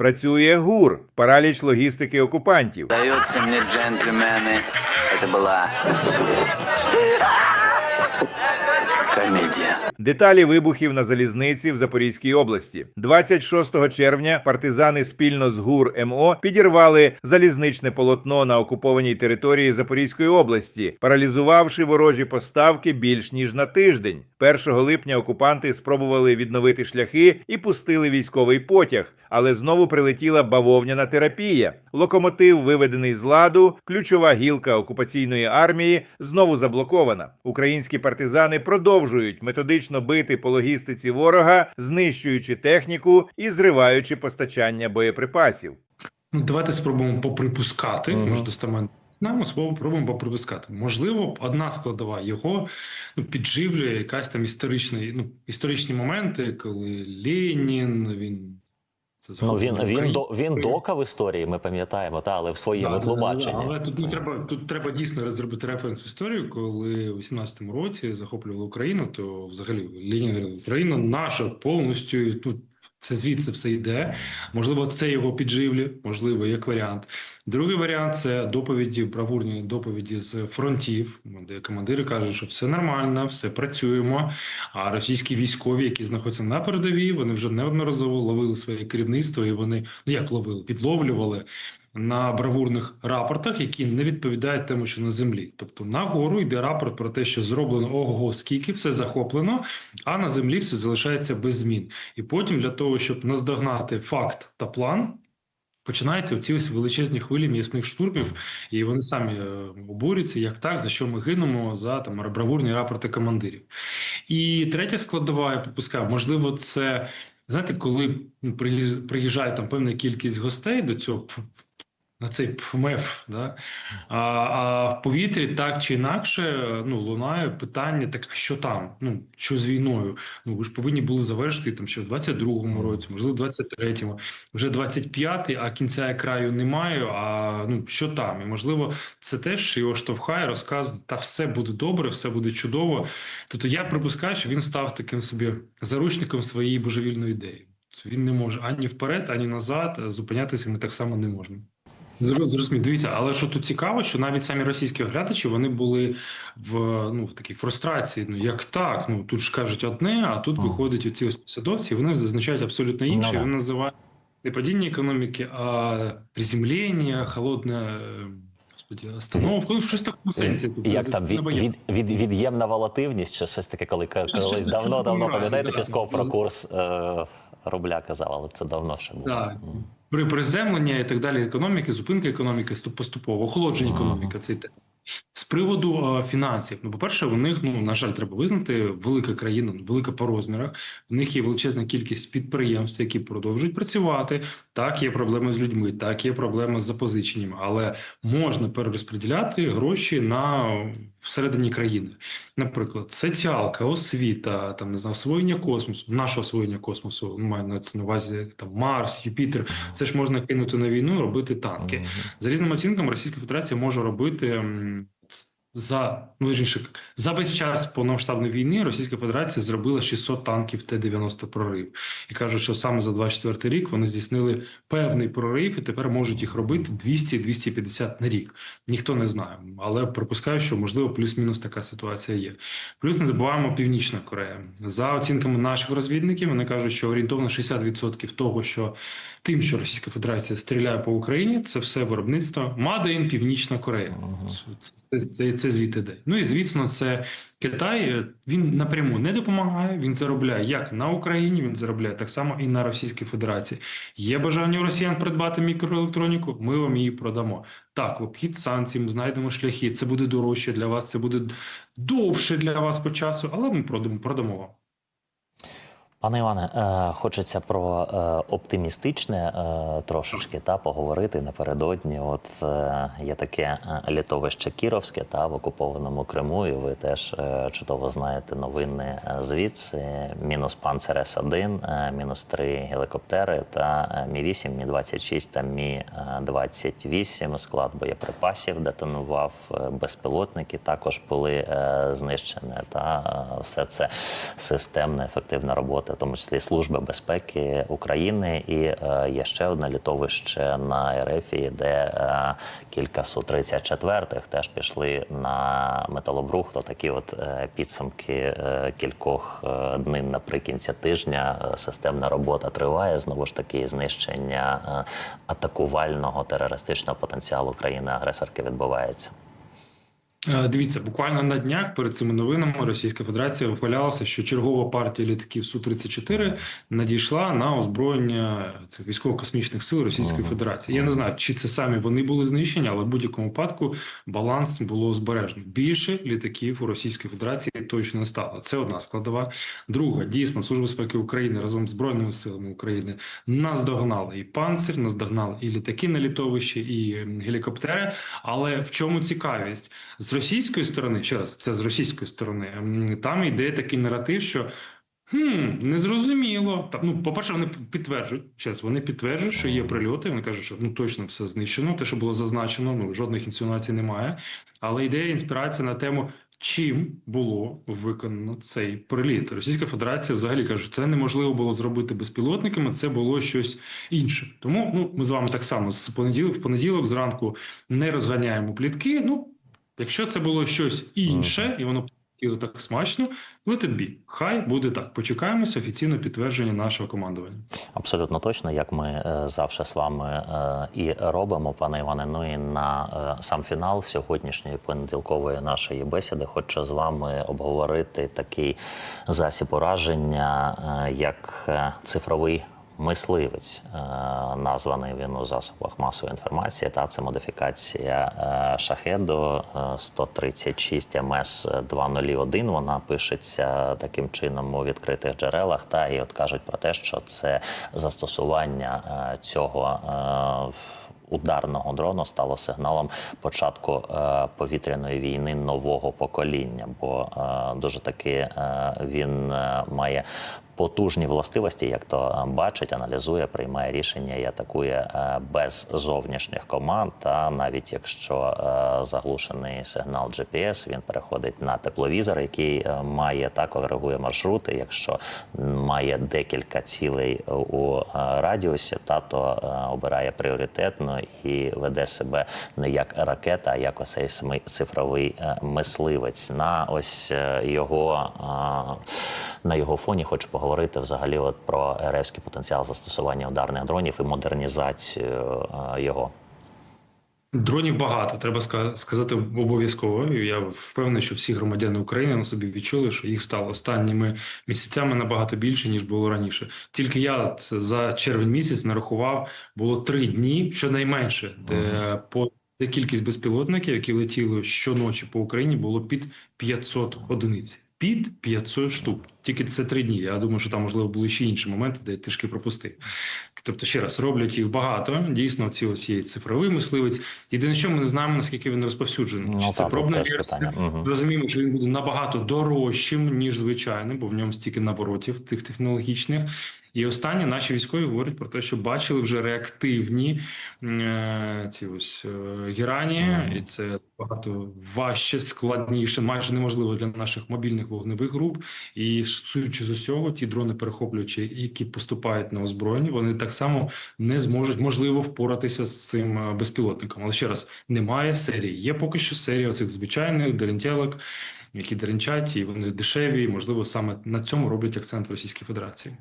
Працює ГУР, параліч логістики окупантів. Дается мне, джентльмены, это была комедия. Деталі вибухів на залізниці в Запорізькій області. 26 червня партизани спільно з ГУР МО підірвали залізничне полотно на окупованій території Запорізької області, паралізувавши ворожі поставки більш ніж на тиждень. 1 липня окупанти спробували відновити шляхи і пустили військовий потяг, але знову прилетіла бавовняна терапія. Локомотив виведений з ладу, ключова гілка окупаційної армії знову заблокована. Українські партизани продовжують методично бити по логістиці ворога, знищуючи техніку і зриваючи постачання боєприпасів. Ну, давайте спробуємо поприпускати. Мгм. Може, достеменно знаємо, спробуємо поприпускати. Можливо, одна складова його ну, підживлює якась там історичний, ну, історичні моменти, коли Ленін, він. Це Ну він він до він дока в історії. Ми пам'ятаємо, та але в своєму Да, тлумаченні. да, да. Але тут ну, треба тут треба дійсно зробити референс в історію. Коли у 18-му році захоплювали Україну, то взагалі лінія Україна наша повністю тут. Це звідси все йде. Можливо, це його підживлі, можливо, як варіант. Другий варіант це доповіді, бравурні доповіді з фронтів, де командири кажуть, що все нормально, все працюємо. А російські військові, які знаходяться на передовій, вони вже неодноразово ловили своє керівництво, і вони ну як ловили, підловлювали на бравурних рапортах, які не відповідають тому, що на землі. Тобто нагору йде рапорт про те, що зроблено ого, скільки все захоплено, а на землі все залишається без змін. І потім для того, щоб наздогнати факт та план. Починаються ці ось величезні хвилі м'ясних штурмів, і вони самі е, обурюються, як так, за що ми гинемо за там бравурні рапорти командирів. І третя складова, я припускаю, можливо, це знаєте, коли ну, приїжджає там певна кількість гостей до цього на цей ПМФ, да? а, а в повітрі так чи інакше ну, лунає питання: так а що там? Ну що з війною? Ну ви ж повинні були завершити там ще в 22-му році, можливо, в 23-му, вже 25-й, а кінця і краю немає. А ну що там? І можливо, це теж його штовхає, розказує, та все буде добре, все буде чудово. Тобто я припускаю, що він став таким собі заручником своєї божевільної ідеї. Він не може ані вперед, ані назад. Зупинятися ми так само не можемо. Зро- Зрозумів, дивіться, але що тут цікаво, що навіть самі російські оглядачі вони були в ну в такій фрустрації. Ну як так? Ну тут ж кажуть одне, а тут виходять оці ось посадовці, вони зазначають абсолютно інше. Ну Вони називають не падіння економіки, а приземлення, холодне. Господі, остановка, ну, щось такому сенсі. Тобто, Як там від, від, від, від'ємна волативність, чи щось таке, коли колись давно, давно пам'ятаєте. Пісков про курс е, рубля казав, але це давно ще було. Так. При приземлення і так далі економіки, зупинка економіки поступово, охолодження економіки. Це те. З приводу е, фінансів, ну, по-перше, у них, ну, на жаль, треба визнати, велика країна, ну, велика по розмірах. В них є величезна кількість підприємств, які продовжують працювати. Так, є проблеми з людьми, так, є проблеми з запозиченням, але можна перерозподіляти гроші на всередині країни. Наприклад, соціалка, освіта, там не знаю, освоєння космосу, наше освоєння космосу, ну, маю на це на увазі там Марс, Юпітер. Це ж можна кинути на війну, робити танки. За різними оцінками, Російська Федерація може робити за ну вірніше, за весь час повномасштабної війни Російська Федерація зробила 600 танків Т-90 прорив. І кажуть, що саме за 24 рік вони здійснили певний прорив і тепер можуть їх робити 200-250 на рік. Ніхто не знає, але припускаю, що можливо плюс-мінус така ситуація є. Плюс не забуваємо Північна Корея. За оцінками наших розвідників, вони кажуть, що орієнтовно 60% того, що тим, що Російська Федерація стріляє по Україні, це все виробництво Made Північна Корея. Це, це, це звідти йде. Ну і звісно, це Китай. е, Він напряму не допомагає. Він заробляє як на Україні, він заробляє так само і на Російській Федерації. Є бажання у росіян придбати мікроелектроніку. Ми вам її продамо. Так, в обхід санкцій ми знайдемо шляхи. Це буде дорожче для вас, це буде довше для вас по часу, але ми продамо, продамо вам. Пане Іване, е, хочеться про е, оптимістичне е, трошечки та поговорити напередодні. От є таке літовище Кіровське та в окупованому Криму, і ви теж чудово знаєте новини звідси. Мінус Панцер С-1, е, мінус 3 гелікоптери та е, Мі-8, Мі-26 та Мі-28. Склад боєприпасів детонував, безпілотники також були знищені. Та все це системна ефективна робота в тому числі Служби безпеки України. І е, є ще одне літовище на РФі, де е, кілька су 34 теж пішли на металобрух. То такі от е, підсумки кількох днів наприкінці тижня. Системна робота триває. Знову ж таки, знищення атакувального терористичного потенціалу країни-агресорки відбувається. Е, Дивіться, буквально на днях перед цими новинами Російська Федерація вихвалялася, що чергова партія літаків Су-34 надійшла на озброєння цих військово-космічних сил Російської Ага. Федерації. Я не знаю, чи це самі вони були знищені, але в будь-якому випадку баланс було збережено. Більше літаків у Російської Федерації точно не стало. Це одна складова. Друга, дійсно, Служба безпеки України разом з Збройними силами України наздогнали і панцир, наздогнали і літаки на літовищі, і гелікоптери. Але в чому цікавість? З російської сторони, ще раз, це з російської сторони, там йде такий наратив, що. Хм, незрозуміло. Так, ну, по-перше, вони підтверджують, ще раз, вони підтверджують, що є прильоти. Вони кажуть, що ну точно все знищено. Те, що було зазначено, ну жодних інсинуацій немає. Але йде інспірація на тему, чим було виконано цей приліт. Російська Федерація взагалі каже, що це неможливо було зробити безпілотниками, це було щось інше. Тому ну ми з вами так само з понеділок в понеділок зранку не розганяємо плітки. Ну, якщо це було щось інше, і воно полетіло так смачно, летить бій. Хай буде так. Почекаємося офіційне підтвердження нашого командування. Абсолютно точно, як ми е, завжди з вами е, і робимо, пане Іване. Ну і на е, сам фінал сьогоднішньої понеділкової нашої бесіди хочу з вами обговорити такий засіб ураження, як цифровий. Мисливець е, названий він у засобах масової інформації. Та це модифікація е, шахеду е, 136 МС 201. Вона пишеться таким чином у відкритих джерелах. Та і от кажуть про те, що це застосування е, цього. Ударного дрону стало сигналом початку повітряної війни нового покоління, бо дуже таки він має потужні властивості, як то бачить, аналізує, приймає рішення і атакує е, без зовнішніх команд. Та навіть якщо е, заглушений сигнал GPS, він переходить на тепловізор, який е, має так коригує маршрути. Якщо має декілька цілей у радіусі, та то обирає пріоритетно і веде себе не як ракета, а як оцей цифровий мисливець. На ось його на його фоні хочу поговорити взагалі от про РФський потенціал застосування ударних дронів і модернізацію е, його. Дронів багато, треба сказати обов'язково. Я впевнений, що всі громадяни України на собі відчули, що їх стало останніми місяцями набагато більше ніж було раніше. Тільки я за червень місяць нарахував було три дні, щонайменше, де по де кількість безпілотників, які летіли щоночі по Україні, було під 500 одиниць. Під 500 штук. Тільки це три дні. Я думаю, що там можливо були ще інші моменти, де я трішки пропустив. Тобто, ще раз роблять їх багато. Дійсно, ці ось є цифровий мисливець. Єдине, що ми не знаємо, наскільки він розповсюджений. Ну, Чи так, це пробна версія? Угу. Розуміємо, що він буде набагато дорожчим, ніж звичайний, бо в ньому стільки наворотів тих технологічних. І останнє наші військові говорять про те, що бачили вже реактивні е, ці ось е, і це багато важче, складніше, майже неможливо для наших мобільних вогневих груп. І судячи з усього, ті дрони перехоплюючі, які поступають на озброєння, вони так само не зможуть можливо впоратися з цим е, безпілотником. Але ще раз немає серії. Є поки що серія оцих звичайних дерентєлок, які деренчать, і вони дешеві. і, Можливо, саме на цьому роблять акцент в Російській Федерації.